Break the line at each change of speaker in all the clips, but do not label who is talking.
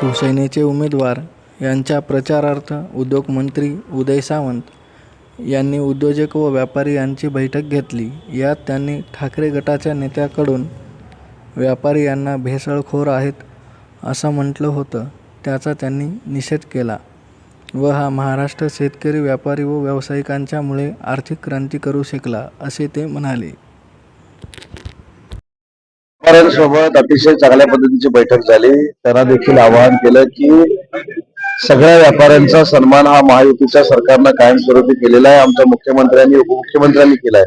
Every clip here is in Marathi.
शिवसेनेचे उमेदवार यांच्या प्रचारार्थ उद्योगमंत्री उदय सामंत यांनी उद्योजक व व्यापारी यांची बैठक घेतली. यात त्यांनी ठाकरे गटाच्या नेत्याकडून व्यापारी यांना भेसळखोर आहेत असं म्हटलं होतं. त्याचा त्यांनी निषेध केला. व हा महाराष्ट्र शेतकरी व्यापारी व व्यावसायिकांच्यामुळे आर्थिक क्रांती करू शकला असे ते म्हणाले.
व्यापाऱ्यांसोबत अतिशय चांगल्या पद्धतीची बैठक झाली. त्यांना देखील आवाहन केलं की सगळ्या व्यापाऱ्यांचा सन्मान हा महायुतीच्या सरकारनं कायमस्वरूपी केलेला आहे. आमच्या मुख्यमंत्र्यांनी उपमुख्यमंत्र्यांनी केलाय.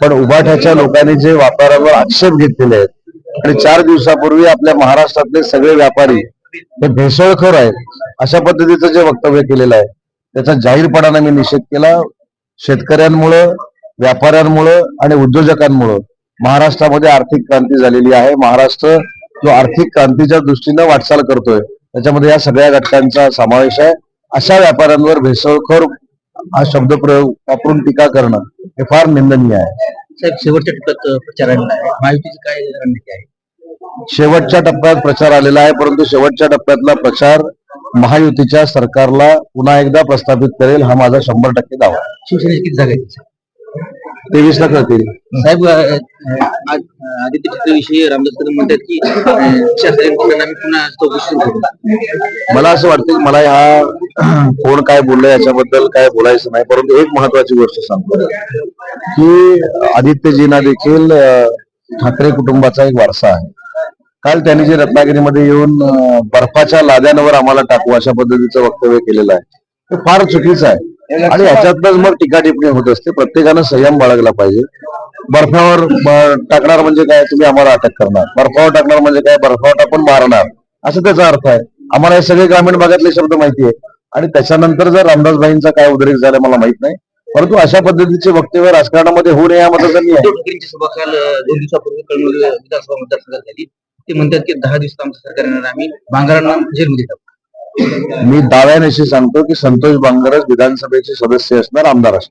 पण उभाठ्याच्या लोकांनी जे व्यापारावर आक्षेप घेतलेले आहेत आणि चार दिवसापूर्वी आपल्या महाराष्ट्रातले सगळे व्यापारी हे भेसळखोर आहेत अशा पद्धतीचं जे वक्तव्य केलेलं आहे त्याचा जाहीरपणाने मी निषेध केला. शेतकऱ्यांमुळं व्यापाऱ्यांमुळं आणि उद्योजकांमुळं. महाराष्ट्रामध्ये आर्थिक क्रांती झालेली आहे. महाराष्ट्र जो आर्थिक क्रांतीच्या दृष्टीनं वाटचाल करतोय त्याच्यामध्ये या सगळ्या घटकांचा समावेश आहे. अशा व्यापाऱ्यांवर भेसळखोर हा शब्दप्रयोग वापरून टीका करणं हे फार निंदनीय आहे.
साहेब शेवटच्या टप्प्यात प्रचार आलेला आहे. महायुतीची काय रणनीती आहे?
शेवटच्या टप्प्यात प्रचार आलेला आहे परंतु शेवटच्या टप्प्यातला प्रचार महायुतीच्या सरकारला पुन्हा एकदा प्रस्थापित करेल हा माझा शंभर टक्के दावा.
शिवसेनेची किती जागा
तेवीस ला कळतील
साहेब आदित्य ठाकरेविषयी रामदास कदम म्हणतात की अ, शास्त्रीयांकडून आम्ही पुन्हा चौकशी सुरू करू.
मला असं वाटतं की मला ह्या कोण काय बोललं याच्याबद्दल काय बोलायचं नाही परंतु एक महत्वाची गोष्ट सांगतो. की आदित्यजींना देखील ठाकरे कुटुंबाचा एक वारसा आहे. काल त्यांनी जे रत्नागिरीमध्ये येऊन बर्फाच्या लाद्यांवर आम्हाला टाकू अशा पद्धतीचं वक्तव्य केलेलं आहे. ते फार चुकीचं आहे. आणि याच्यातनच मग टीका टिप्पणी होत असते. प्रत्येकानं संयम बाळगला पाहिजे. बर्फावर टाकणार म्हणजे काय? तुम्ही आम्हाला अटक करणार. बर्फावर टाकणार म्हणजे काय? बर्फावर टाकून मारणार. असं त्याचा अर्थ आहे. आम्हाला हे सगळे ग्रामीण भागातले शब्द माहिती आहे आणि त्याच्यानंतर जर रामदासबाईंचा काय उद्रेक झाला मला माहीत नाही. परंतु अशा पद्धतीचे वक्तव्य राजकारणामध्ये होऊ नये या मताचा मी आहे.
उद्धव ठाकरेंची सभा काल दोन दिवसापूर्वी कळमनुरी विधानसभा मतदारसंघात झाली. ते म्हणतात की दहा दिवसात आमचं सरकार येणार आम्ही बांगरांना जेलमध्ये टाकू.
मी दाव्यानिशी सांगतो की संतोष बांगरच विधानसभेचे सदस्य असणार आमदार असणार.